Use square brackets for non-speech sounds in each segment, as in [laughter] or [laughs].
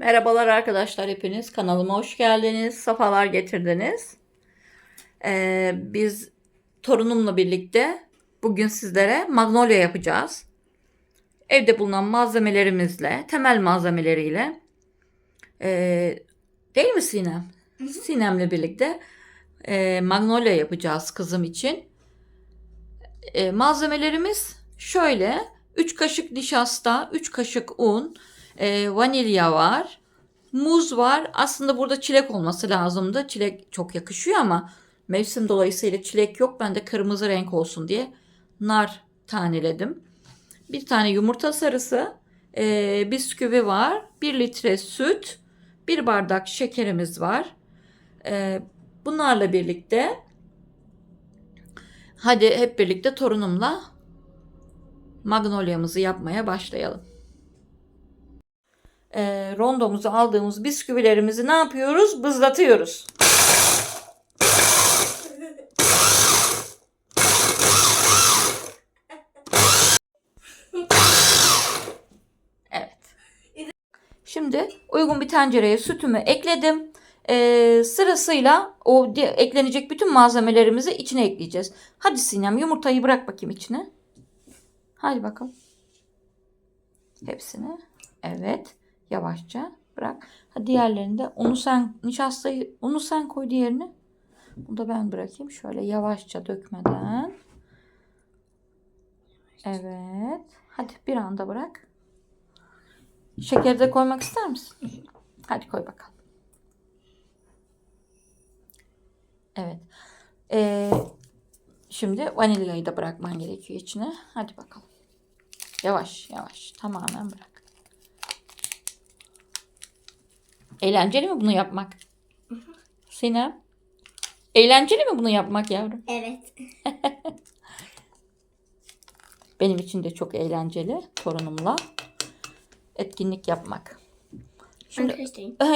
Merhabalar arkadaşlar hepiniz. Kanalıma hoş geldiniz. Safalar getirdiniz. Ee, biz torunumla birlikte bugün sizlere magnolia yapacağız. Evde bulunan malzemelerimizle, temel malzemeleriyle. Ee, değil mi Sinem? Sinem'le birlikte e, magnolia yapacağız kızım için. E, malzemelerimiz şöyle. 3 kaşık nişasta, 3 kaşık un, e, vanilya var. Muz var. Aslında burada çilek olması lazımdı. Çilek çok yakışıyor ama mevsim dolayısıyla çilek yok. Ben de kırmızı renk olsun diye nar taneledim. Bir tane yumurta sarısı, e, bisküvi var, 1 litre süt, 1 bardak şekerimiz var. E, bunlarla birlikte hadi hep birlikte torunumla magnolia'mızı yapmaya başlayalım e, rondomuzu aldığımız bisküvilerimizi ne yapıyoruz? Bızlatıyoruz. Evet. Şimdi uygun bir tencereye sütümü ekledim. E, sırasıyla o eklenecek bütün malzemelerimizi içine ekleyeceğiz. Hadi Sinem yumurtayı bırak bakayım içine. Hadi bakalım. Hepsini. Evet. Yavaşça bırak. Ha diğerlerini de onu sen nişastayı onu sen koy diğerini. Bunu da ben bırakayım. Şöyle yavaşça dökmeden. Evet. Hadi bir anda bırak. Şekeri de koymak ister misin? Hadi koy bakalım. Evet. Ee, şimdi vanilyayı da bırakman gerekiyor içine. Hadi bakalım. Yavaş yavaş. Tamamen bırak. Eğlenceli mi bunu yapmak? Sinem? Eğlenceli mi bunu yapmak yavrum? Evet. [laughs] Benim için de çok eğlenceli torunumla etkinlik yapmak. Şimdi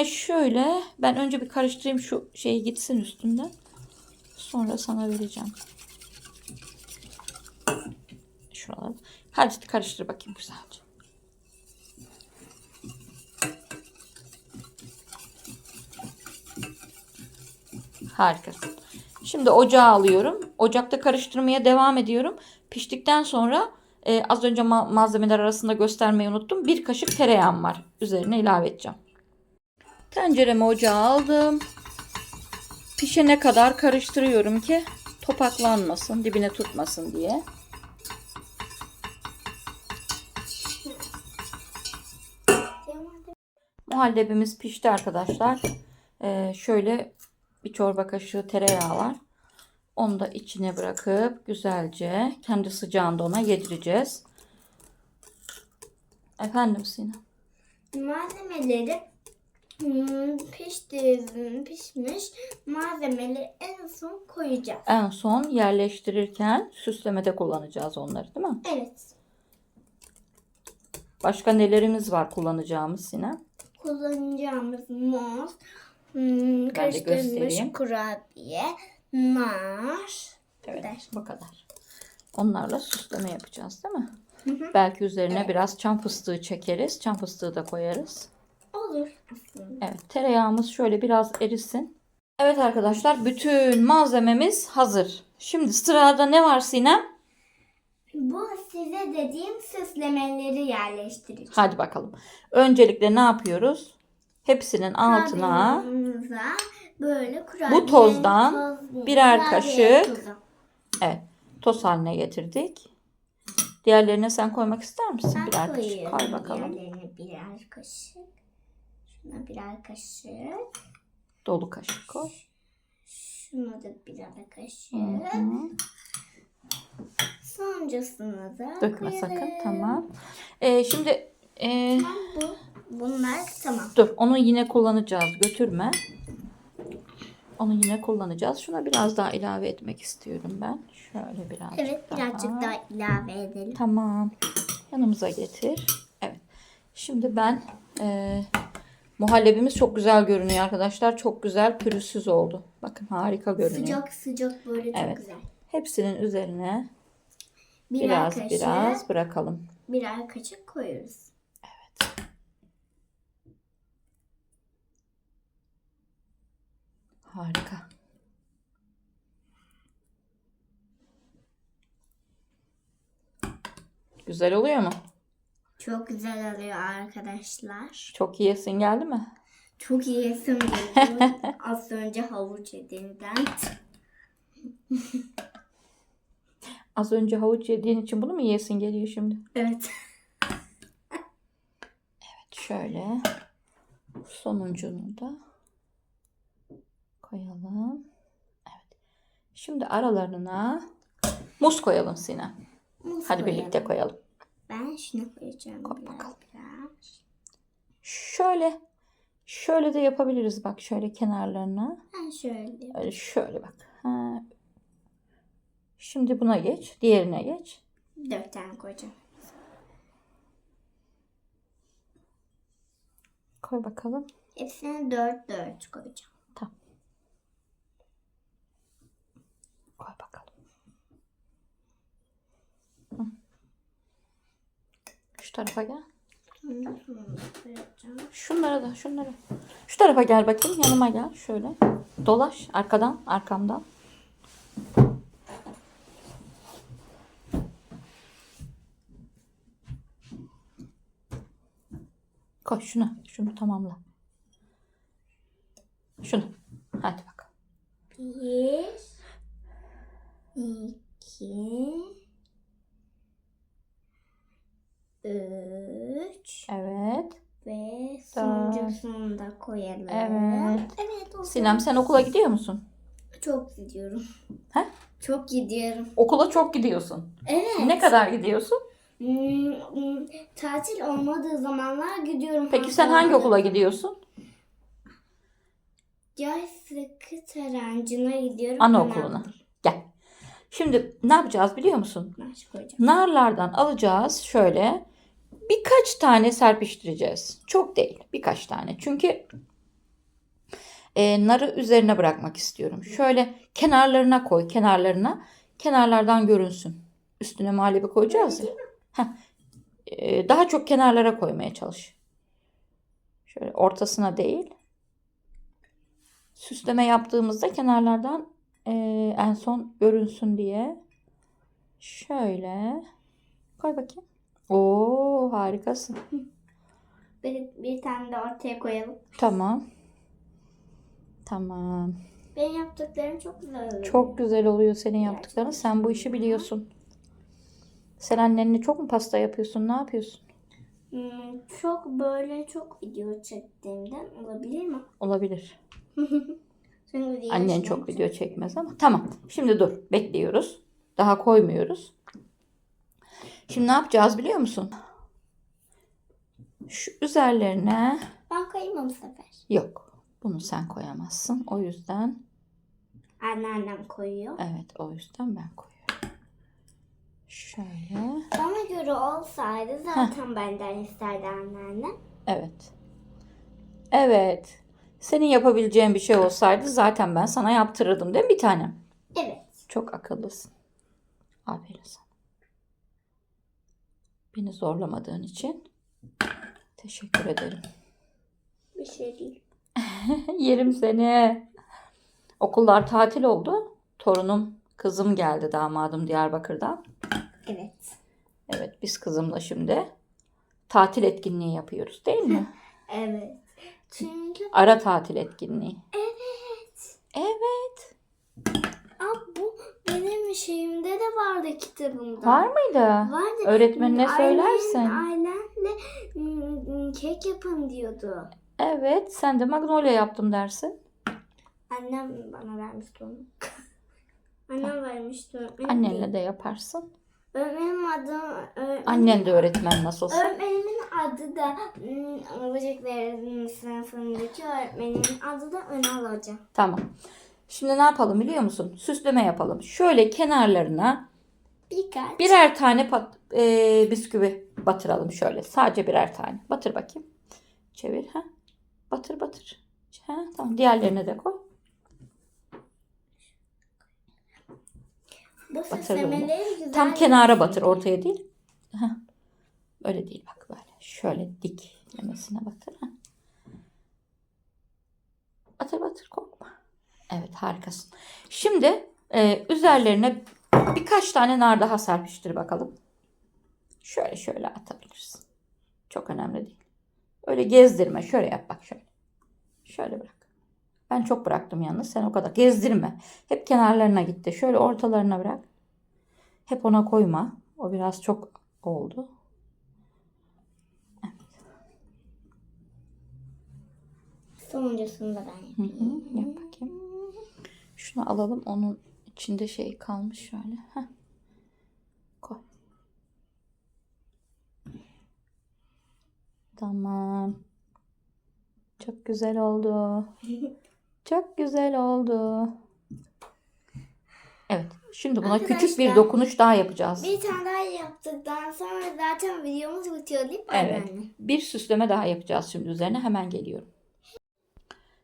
e, şöyle ben önce bir karıştırayım şu şeyi gitsin üstünden. Sonra sana vereceğim. Şuraları. Hadi karıştır bakayım güzelce. Harikasın. Şimdi ocağa alıyorum. Ocakta karıştırmaya devam ediyorum. Piştikten sonra e, az önce ma- malzemeler arasında göstermeyi unuttum. Bir kaşık tereyağım var. Üzerine ilave edeceğim. Tenceremi ocağa aldım. Pişene kadar karıştırıyorum ki topaklanmasın, dibine tutmasın diye. Muhallebimiz pişti arkadaşlar. Ee, şöyle bir çorba kaşığı tereyağı var. Onu da içine bırakıp güzelce kendi sıcağında ona yedireceğiz. Efendim Sinem. Malzemeleri hmm, pişti, pişmiş malzemeleri en son koyacağım. En son yerleştirirken süslemede kullanacağız onları değil mi? Evet. Başka nelerimiz var kullanacağımız Sinem? Kullanacağımız muz, hmm, karıştırılmış kurabiye, nar. Evet bu kadar. Onlarla süsleme yapacağız değil mi? Hı hı. Belki üzerine Evet. biraz çam fıstığı çekeriz. Çam fıstığı da koyarız. Olur aslında. Evet tereyağımız şöyle biraz erisin. Evet arkadaşlar bütün malzememiz hazır. Şimdi sırada ne var Sinem? Bu size dediğim süslemeleri yerleştireceğim. Hadi bakalım. Öncelikle ne yapıyoruz? Hepsinin altına Kabımıza böyle kurabiye Bu tozdan toz- birer kurabiye kaşık tozu. evet toz haline getirdik. Diğerlerine sen koymak ister misin? Ben birer kaşık koyuyorum koy bakalım. diğerlerine birer kaşık. Şuna birer kaşık. Dolu kaşık koy. Şuna da birer kaşık. Hı da Dökme koyalım. sakın tamam. Ee, şimdi e, Tamam, bu, bunlar tamam. dur onu yine kullanacağız götürme. Onu yine kullanacağız. Şuna biraz daha ilave etmek istiyorum ben. Şöyle birazcık Evet birazcık daha. daha ilave edelim. Tamam. Yanımıza getir. Evet. Şimdi ben e, muhallebimiz çok güzel görünüyor arkadaşlar. Çok güzel pürüzsüz oldu. Bakın harika görünüyor. Sıcak sıcak böyle çok Evet. güzel. Hepsinin üzerine Birer biraz kaşık, biraz bırakalım. birer kaşık koyuyoruz. Harika. Güzel oluyor mu? Çok güzel oluyor arkadaşlar. Çok yiyesin geldi mi? Çok iyi yesim geliyor. [laughs] Az önce havuç yediğimden. [laughs] Az önce havuç yediğin için bunu mu yiyesin geliyor şimdi? Evet. Şöyle sonuncunu da koyalım. Evet. Şimdi aralarına muz koyalım Sinem. Muz Hadi koyalım. birlikte koyalım. Ben şunu koyacağım. Koy biraz, bakalım. biraz. Şöyle şöyle de yapabiliriz bak şöyle kenarlarına. Ben şöyle. Öyle şöyle bak. Ha. Şimdi buna geç. Diğerine geç. Dört tane koyacağım. Koy bakalım. Hepsini dört dört koyacağım. Koy bakalım. Hı. Şu tarafa gel. Şunlara da şunlara. Şu tarafa gel bakayım. Yanıma gel. Şöyle. Dolaş. Arkadan. Arkamdan. Koy şunu. Şunu tamamla. Şunu. Hadi bakalım. Bir, iki, üç Evet. ve sonuncusunu da koyalım. Evet. Evet. oldu. Sinem sen okula gidiyor musun? Çok gidiyorum. He? Çok gidiyorum. Okula çok gidiyorsun. Evet. Ne kadar gidiyorsun? Hmm, hmm, tatil olmadığı zamanlar gidiyorum. Peki sen hangi okula gidiyorsun? Yay sıkı tarancına gidiyorum. Anaokuluna. Gel. Şimdi ne yapacağız biliyor musun? Naş koyacağım. Narlardan alacağız şöyle birkaç tane serpiştireceğiz. Çok değil birkaç tane. Çünkü e, narı üzerine bırakmak istiyorum. Şöyle kenarlarına koy kenarlarına. Kenarlardan görünsün. Üstüne muhallebi koyacağız ya. Heh. E, daha çok kenarlara koymaya çalış. Şöyle ortasına değil. Süsleme yaptığımızda kenarlardan e, en son görünsün diye. Şöyle. Koy bakayım. Oo harikasın. Bir, bir tane de ortaya koyalım. Tamam. Tamam. Benim yaptıklarım çok güzel oluyor. Çok güzel oluyor senin yaptıkların. Sen bu işi biliyorsun. Sen annenle çok mu pasta yapıyorsun? Ne yapıyorsun? Hmm, çok böyle çok video çektiğimden olabilir mi? Olabilir. [laughs] Annen çok video çekmez ama. Tamam. Şimdi dur. Bekliyoruz. Daha koymuyoruz. Şimdi ne yapacağız biliyor musun? Şu üzerlerine Ben koyayım bu sefer. yok. Bunu sen koyamazsın. O yüzden Anneannem koyuyor. evet o yüzden ben koyuyorum. Şöyle. Bana göre olsaydı zaten benden isterdi anneannem. Evet. Evet. Senin yapabileceğin bir şey olsaydı zaten ben sana yaptırırdım değil mi bir tanem? Evet. Çok akıllısın. Aferin sana. Beni zorlamadığın için teşekkür ederim. Bir şey değil. [laughs] Yerim seni. Okullar tatil oldu. Torunum, kızım geldi damadım Diyarbakır'dan. Evet. Evet biz kızımla şimdi tatil etkinliği yapıyoruz değil mi? [laughs] Evet. Çünkü Ara tatil etkinliği. evet. Evet. Benim şeyimde de vardı kitabımda. Var mıydı? Vardı. Öğretmenine söylersin. Ailenle mm, kek yapın diyordu. Evet, sen de magnolia yaptım dersin. Annem bana vermişti onu. [laughs] Annem vermişti. öğretmenim Annenle değil. de yaparsın. Öğretmenim adı öğretmenim, Annen de öğretmen nasılsa. öğretmenimin adı da böceklerin sınıfındaki öğretmenimin adı da Önal Hoca. Tamam. Şimdi ne yapalım biliyor musun? Süsleme yapalım. Şöyle kenarlarına Birkaç. birer tane pat, e, bisküvi batıralım şöyle. Sadece birer tane. Batır bakayım. Çevir. Ha? Batır batır. Ha, tamam. Diğerlerine de koy. Bu süslemeleri güzel Tam kenara batır. Ortaya değil. Ha. Öyle değil bak böyle. Şöyle diklemesine batır. Ha. Batır batır korkma. Evet harikasın. Şimdi e, üzerlerine birkaç tane nar daha serpiştir bakalım. Şöyle şöyle atabilirsin. Çok önemli değil. Öyle gezdirme. Şöyle yap bak şöyle. Şöyle bırak. Ben çok bıraktım yalnız. Sen o kadar. Gezdirme. Hep kenarlarına gitti. Şöyle ortalarına bırak. Hep ona koyma. O biraz çok oldu. Sonuncusunu da ben Hı yapayım. hı, yap bakayım. Şunu alalım. Onun içinde şey kalmış şöyle. Heh. Koy. Tamam. Çok güzel oldu. [laughs] Çok güzel oldu. Evet. Şimdi buna küçük bir Arkadaşlar, dokunuş daha yapacağız. Bir tane daha yaptıktan sonra zaten videomuz bitiyor değil mi Evet. Bir süsleme daha yapacağız şimdi üzerine. Hemen geliyorum.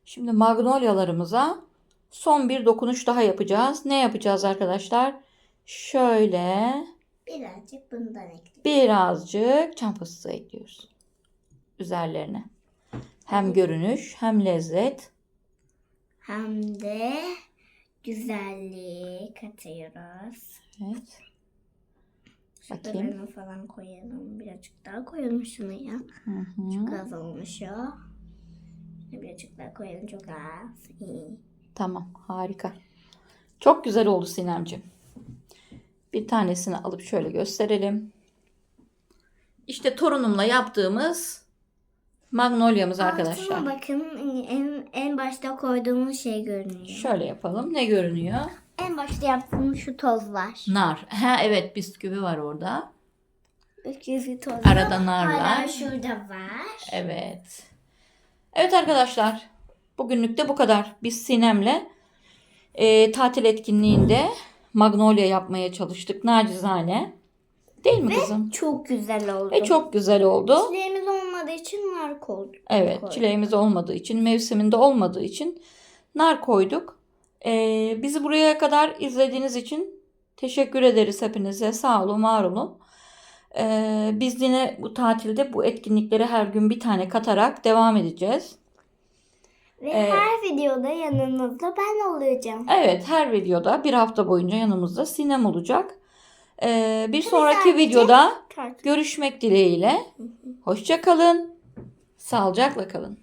Şimdi magnolyalarımıza son bir dokunuş daha yapacağız. Ne yapacağız arkadaşlar? Şöyle Birazcık bundan ekleyelim. birazcık çam fıstığı ekliyoruz. Üzerlerine. Hem görünüş hem lezzet. Hem de güzelliği katıyoruz. Evet. Bakayım. falan koyalım. Birazcık daha koyalım şunu ya. Hı hı. Çok az olmuş o. Birazcık daha koyalım çok az. İyi. Tamam harika. Çok güzel oldu Sinemciğim. Bir tanesini alıp şöyle gösterelim. İşte torunumla yaptığımız magnolyamız arkadaşlar. Altına bakın en, en başta koyduğumuz şey görünüyor. Şöyle yapalım. Ne görünüyor? En başta yaptığımız şu toz var. Nar. Ha evet bisküvi var orada. Öküzü tozu. Arada nar Hala var. şurada var. Evet. Evet arkadaşlar. Bugünlük de bu kadar. Biz Sinem'le e, tatil etkinliğinde magnolia yapmaya çalıştık. Nacizane. Değil mi kızım? Çok güzel oldu. Ve çok güzel oldu. Çileğimiz olmadığı için nar koyduk. Evet, koyduk. çileğimiz olmadığı için, mevsiminde olmadığı için nar koyduk. Ee, bizi buraya kadar izlediğiniz için teşekkür ederiz hepinize. Sağ olun, var olun. Ee, biz yine bu tatilde bu etkinliklere her gün bir tane katarak devam edeceğiz. Ve Evet. her videoda yanınızda ben olacağım. Evet, her videoda bir hafta boyunca yanımızda Sinem olacak. Ee, bir sonraki sadece- videoda Kart. görüşmek dileğiyle. Hoşça kalın. Sağlıcakla kalın.